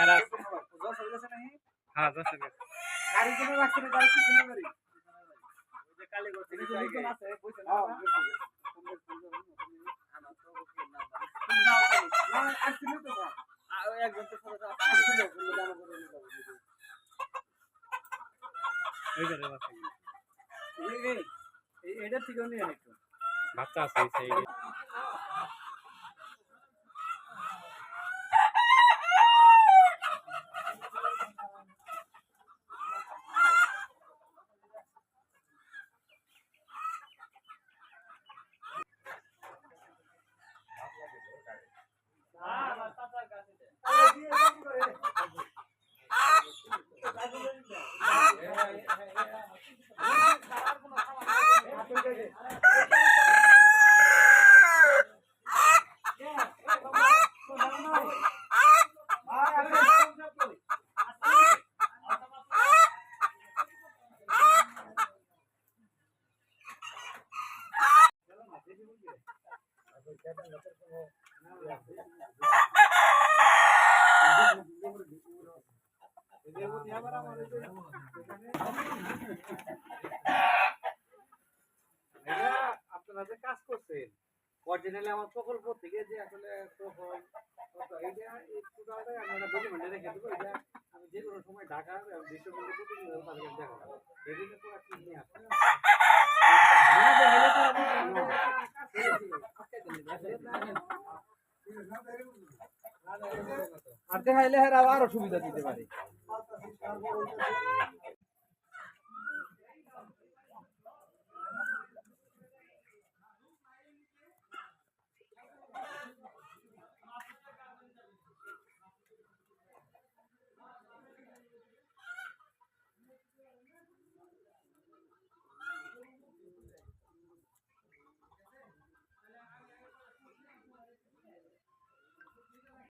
গে। আছে না আমার তো বুঝি না, মানে। তুমি যাও তাহলে। না আসছিল তো বা আর ওই একজন তো সাথে সাথে আসছিল বলল জানো করে নিয়ে যাব ওই যে রে বাচ্চা গুলো। এই এই এই এটা ঠিকও নিয়ে আন একটু বাচ্চা আছে এই সাইডে এটা আপনারা যে কাজ করছেন অরিজিনালি আমার প্রকল্প থেকে যে আসলে প্রকল্প এটা আমি যে কোনো সময় ঢাকা আসবে না দেখাইলে আবার আরও সুবিধা দিতে পারি আছে বুঝছেন না আমার তো বুঝি না, মানে। তুমি যাও তাহলে। না আসছিল তো বা আর ওই একজন তো সাথে সাথে আসছিল বলল জানো করে নিয়ে যাব ওই যে রে বাচ্চা গুলো। এই এই এই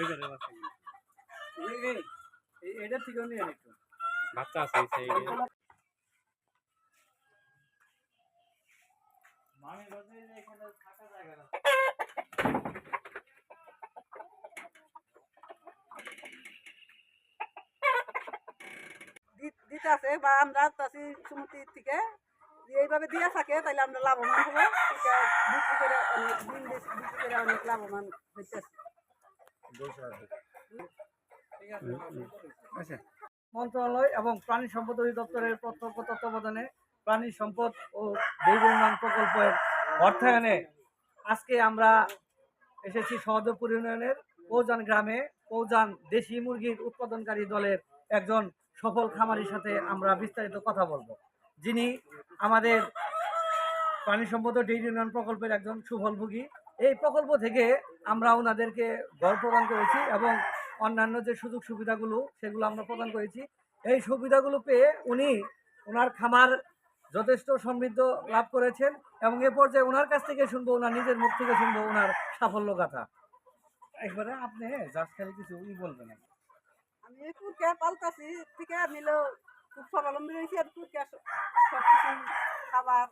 এটা বাচ্চা। আছে এই সাইডে দিতে আছে বা আমরা চাষি সমিতি থেকে এইভাবে দিয়ে থাকে তাহলে আমরা লাভবান হব। বিক্রি করে অনেক অনেক লাভবান হইতেছে। মন্ত্রণালয় এবং প্রাণী সম্পদ অধিদপ্তরের প্রত্যক্ষ তত্ত্বাবধানে প্রাণী সম্পদ ও জৈব উন্নয়ন প্রকল্পের অর্থায়নে আজকে আমরা এসেছি সহদেবপুর ইউনিয়নের পৌজান গ্রামে। পৌজান দেশি মুরগির উৎপাদনকারী দলের একজন সফল খামারির সাথে আমরা বিস্তারিত কথা বলব। যিনি আমাদের প্রাণী সম্পদ ডেইরি উন্নয়ন প্রকল্পের একজন সুফলভোগী এই প্রকল্প থেকে আমরা ওনাদেরকে ঘর প্রদান করেছি এবং অন্যান্য যে সুযোগ সুবিধাগুলো, সেগুলো আমরা প্রদান করেছি। এই সুবিধাগুলো পেয়ে উনি ওনার খামার যথেষ্ট সমৃদ্ধ লাভ করেছেন এবং এ পর্যায়ে ওনার কাছ থেকে শুনব, ওনার নিজের মুখ থেকে শুনব ওনার সাফল্য কথা একবারে আপনি জাস্ট খালি কিছু বলবেন। আমি কুরকে পালতাছি থেকে নিল খুব স্বাবলম্বী রয়েছি আর কুরকে সব কিছু খাবার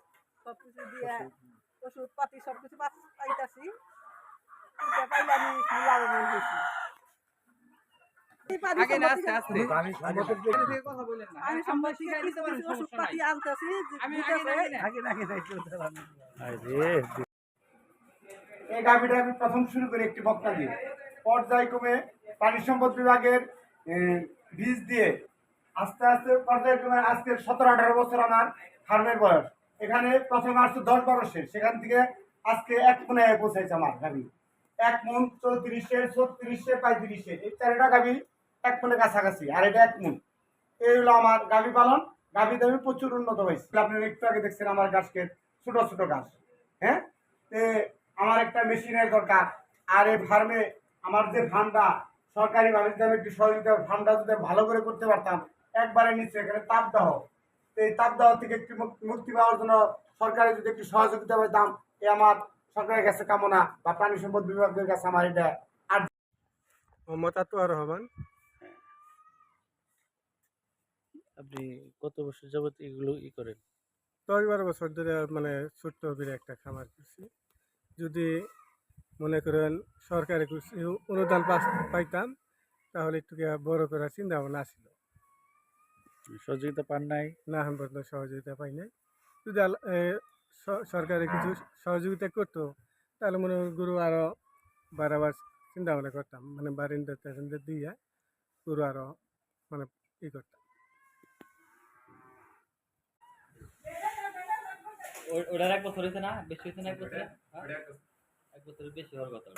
সব কিছু দিয়ে ওষুধ। পাতি সব কিছু পাইতাছি। কুরকে পাইলে আমি লাভবান হয়েছি। এই পানি পানি আনতেছি আমি দিতেছে। আগে না আগে না। একটু দাঁড়ান। এই গাভিটা আমি প্রথম শুরু করি একটি বক্তা দিয়ে। পর্যায়ক্রমে প্রাণী সম্পদ বিভাগের বীজ দিয়ে আস্তে আস্তে পর্যায়ক্রমে আজকে সতেরো, আঠারো বছর আমার ফার্মের বয়স। এখানে প্রথমে আসছে দশ, বারো সেখান থেকে আজকে এক মনে পৌঁছাইছে আমার গাভি। এক মন চৌত্রিশে, ছত্রিশে, পঁয়ত্রিশে। এই চারটা গাভি এক মনে কাছাকাছি, আর এটা এক মন। এই হলো আমার গাভি পালন। গাভি দামি প্রচুর উন্নত হয়েছে। আপনি একটু আগে দেখছেন আমার গাছকে ছোট ছোট গাছ হ্যাঁ? আমার একটা মেশিনের দরকার। আর এই ফার্মে আমার যে ফান্ডা সরকারি ভাবে যদি আমি একটু সহযোগিতা ফান্ডা যদি ভালো করে করতে পারতাম একবারে নিচে এখানে তাপদাহ এই তাপদাহ থেকে একটু মুক- মুক্তি পাওয়ার জন্য সরকারি যদি একটু সহযোগিতা পেতাম এ আমার সরকারের কাছে কামনা বা প্রাণী সম্পদ বিভাগের কাছে আমার এটা আর রহমান আপনি কত বছর যাবত এগুলো ই করেন? দশ বারো বছর ধরে মানে ছোট্ট একটা খামার করছি। যদি মনে করেন সরকারি কিছু অনুদান পাস- পাইতাম তাহলে একটু বড় করার চিন্তা ভাবনা আসছিল সহযোগিতা পান নাই? না এখন পর্যন্ত সহযোগিতা পাই নাই। যদি সরকারি কিছু সহযোগিতা করতো তাহলে মনে হয় গরু আরও বাড়াবার চিন্তা ভাবনা করতাম। মানে বারিন্দা টারিন্দা দিয়ে গরু আরও মানে ই করতাম। ওটার এক বছর হয়েছে না? বেশি হয়েছে না এক বছরে? হ্যাঁ? এক বছরের বেশি হওয়ার কথা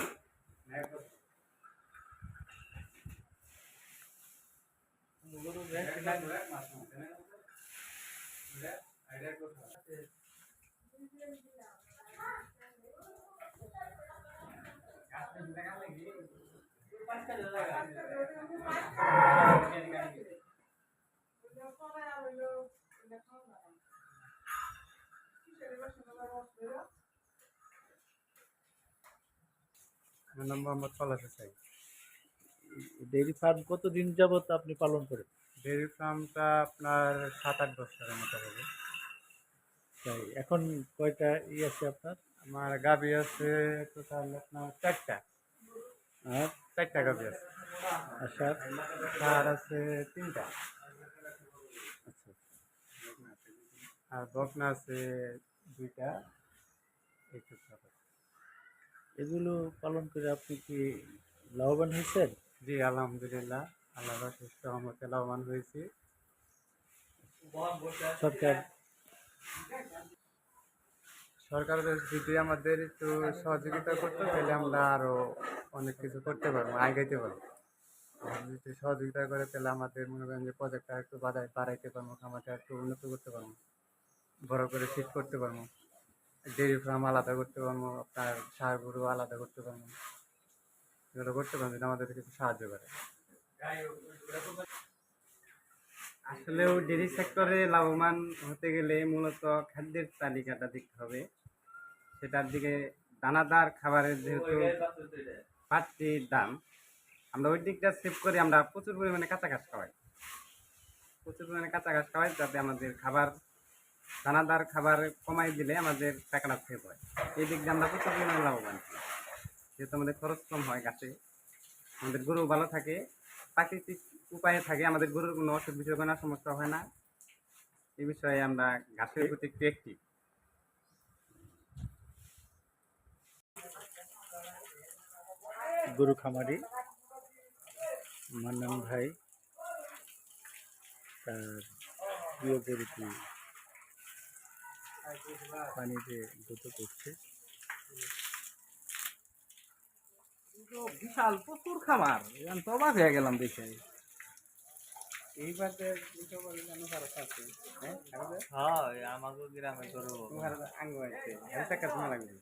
আমার নাম মোহাম্মদ পলাশ হোসাই ডেইরি ফার্ম কতদিন যাবত আপনি পালন করেন? ডেয়ারি ফার্মটা আপনার সাত আট বছরের মতো হবে তাই এখন কয়টা ই আছে আপনার? আমার গাবি আছে টোটাল আপনার চারটা। আর? চারটা গাবি আছে। আসার সার? আছে তিনটা। আচ্ছা। আর বকনা আছে দুইটা। এইটুকু। এগুলো পালন করে আপনি কি লাভবান হয়েছেন? জি আলহামদুলিল্লাহ। আল্লাহ সুস্থ রহমতে লাভবান হয়েছি। সরকার সরকার যদি আমাদের একটু সহযোগিতা করতো তাহলে আমরা আরও অনেক কিছু করতে পারব আগাইতে পারব। যদি সহযোগিতা করে তাহলে আমাদের মনে করেন যে প্রজেক্টটা একটু বাড়াই বাড়াইতে পারব আমাদের একটু উন্নত করতে পারব বড় করে শীত করতে পারব। ডেয়ারি ফার্ম আলাদা করতে পারব, আপনার সার গরু আলাদা করতে পারব। এগুলো করতে পারব যদি আমাদের কিছু সাহায্য করে। আসলেও ডেরি সেক্টরে লাভবান হতে গেলে মূলত খাদ্যের তালিকাটা দেখতে হবে। সেটার দিকে দানাদার খাবারের যেহেতু বাড়তির দাম, আমরা ওই দিকটা সেভ করে আমরা প্রচুর পরিমাণে কাঁচা ঘাস খাওয়াই। প্রচুর পরিমাণে কাঁচা ঘাস খাওয়াই যাতে আমাদের খাবার দানাদার খাবার কমাই দিলে আমাদের টাকাটা সেভ হয়। এই দিক দিয়ে আমরা প্রচুর পরিমাণে লাভবান যেহেতু আমাদের খরচ কম হয় গাছে, আমাদের গরু ভালো থাকে, প্রাকৃতিক উপায়ে থাকে, আমাদের গরুর কোনো অসুখ বিসুখ না, সমস্যা হয় না। এই বিষয়ে আমরা ঘাসের প্রতি একটু একটি গরু খামারি মান্নান ভাই। তার প্রিয় গরুটি পানিতে দ্রুত করছে। বিশাল প্রচুর খামার। এখন তো অবাক হয়ে গেলাম দেখে। এইবার হ্যাঁ? আমাকে গ্রামে করব আঙ্গ আছে। লাগবে